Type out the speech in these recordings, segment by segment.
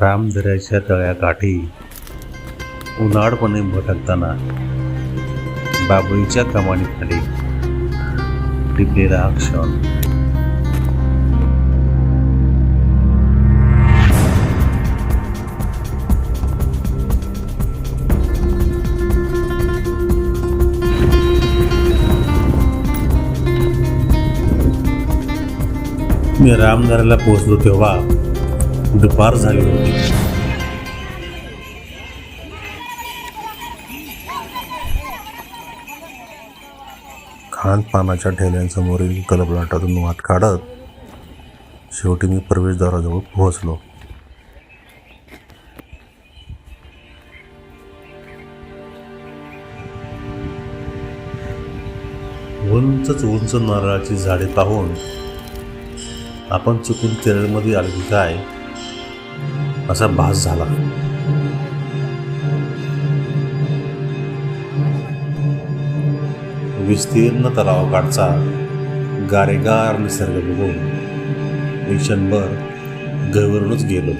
रामदऱ्याच्या तळ्याकाठी उन्हाळपणे भटकताना बाबळीच्या कमानीखाली टिपलेला हा क्षण. मी रामदऱ्याला पोहोचलो तेव्हा दुपार झाली. होती खानपानाच्या ठेल्यांसमोरील कलबलाटातून वाट काढत शेवटी मी प्रवेशद्वाराजवळ पोहोचलो. उंचच उंच नारळाची झाडे पाहून आपण चुकून केरळमध्ये आलो की काय असा भास झाला. विस्तीर्ण तलावाकाठचा गारेगार निसर्ग बघून मी क्षणभर गहिवरूनच गेलो.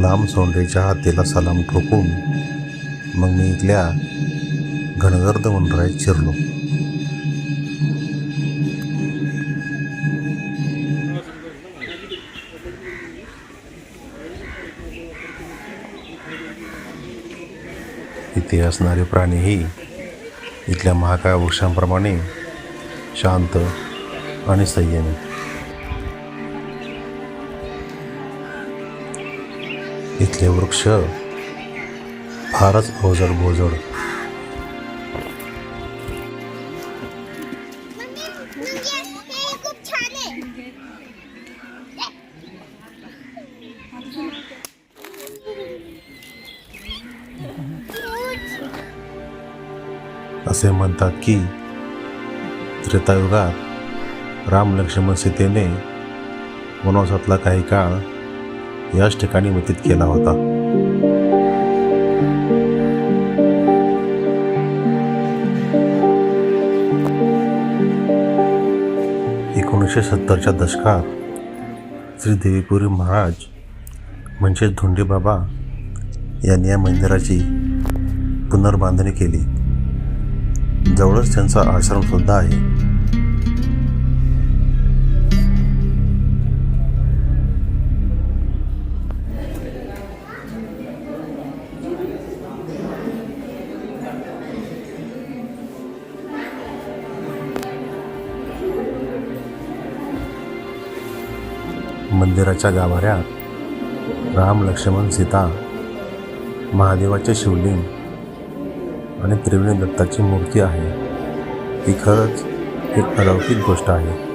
लांब सोंडेच्या हातीला सलाम ठोकून मग मी इथल्या घनगर्द वनराईत शिरलो. तिथे असणारे प्राणीही इथल्या महाकाय वृक्षांप्रमाणे शांत आणि संयमी. इथले वृक्ष फारच अवजड बोजड असे म्हणतात की त्रेतायुगात राम लक्ष्मण सीतेने वनवासातला काही काळ याच ठिकाणी व्यतीत केला होता. एकोणीसशे सत्तरच्या दशकात श्री देवीपुरी महाराज म्हणजेच धोंडे बाबा यांनी या मंदिराची पुनर्बांधणी केली. जवळच त्यांचा आश्रम सुद्धा आहे. मंदिराच्या गाभाऱ्यात राम लक्ष्मण सीता महादेवाचे शिवलिंग आणि त्रिवेणी दत्ताची मूर्ती आहे. ही खरंच एक अलौकिक गोष्ट आहे.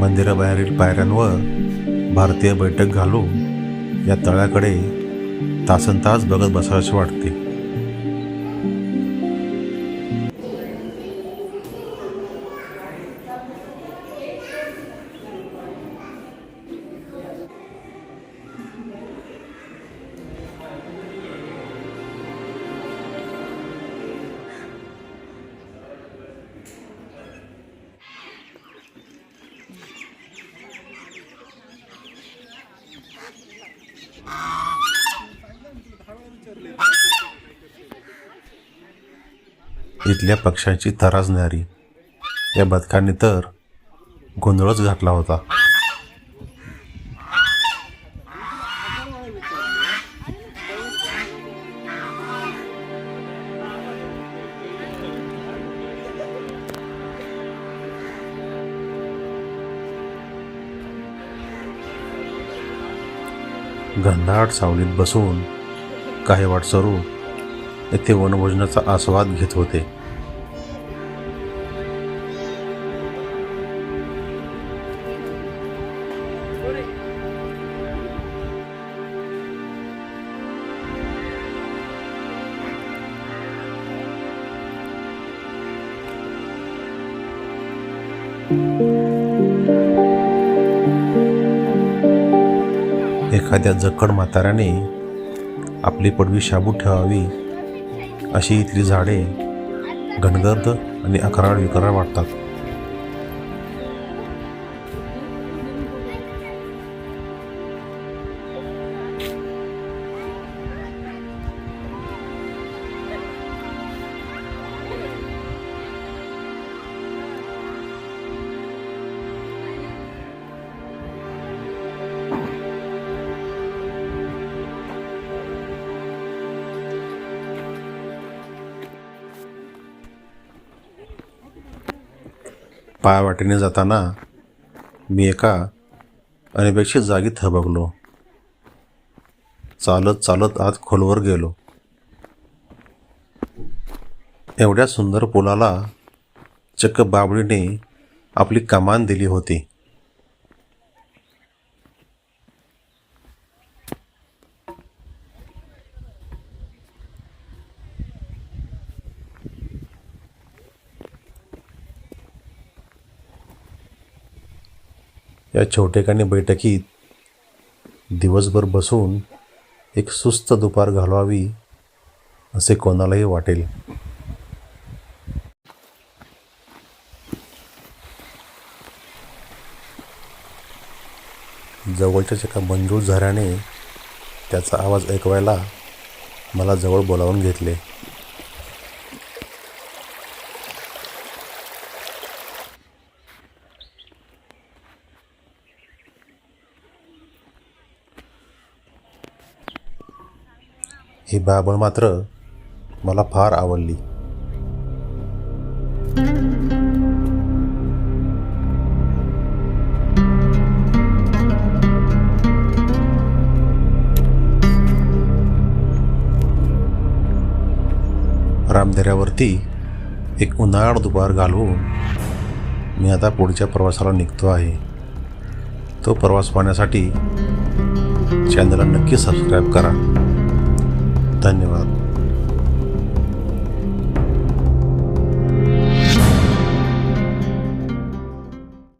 मंदिराबाहेरील पायऱ्यांवर भारतीय बैठक घालून या तळ्याकडे तासन तास बघत बसावेसे वाटते. इथल्या पक्ष्यांची तरासणारी या बदकांनी तर गोंधळच घातला होता. गंधाट सावलीत बसून काही वाट सरू येथे वनभोजनाचा आस्वाद घेत होते. एखाद्या जखड म्हाताऱ्याने आपली पडवी शाबू ठेवावी अशी इथली झाडे घनगर्द आणि अकराळ विकराळ वाटतात. पायावाटेने जाताना मी एका अनपेक्षित जागी थबकलो. चालत चालत आत खोलवर गेलो. एवढ्या सुंदर पुलाला चक्क बाबळीने आपली कमान दिली होती. या छोटेखानी बैठकीत दिवसभर बसून एक सुस्त दुपार घालवावी असे कोणालाही वाटेल. जवळच्याच एका मंजूळ झऱ्याने त्याचा आवाज ऐकवायला मला जवळ बोलावून घेतले. ही बाबळ मात्र मला फार आवडली. रामदेऱ्यावरती एक उन्हाळ दुपार घालवून मी आता पुढच्या प्रवासाला निघतो आहे. तो प्रवास पाहण्यासाठी चॅनलला नक्की सबस्क्राईब करा. дальнего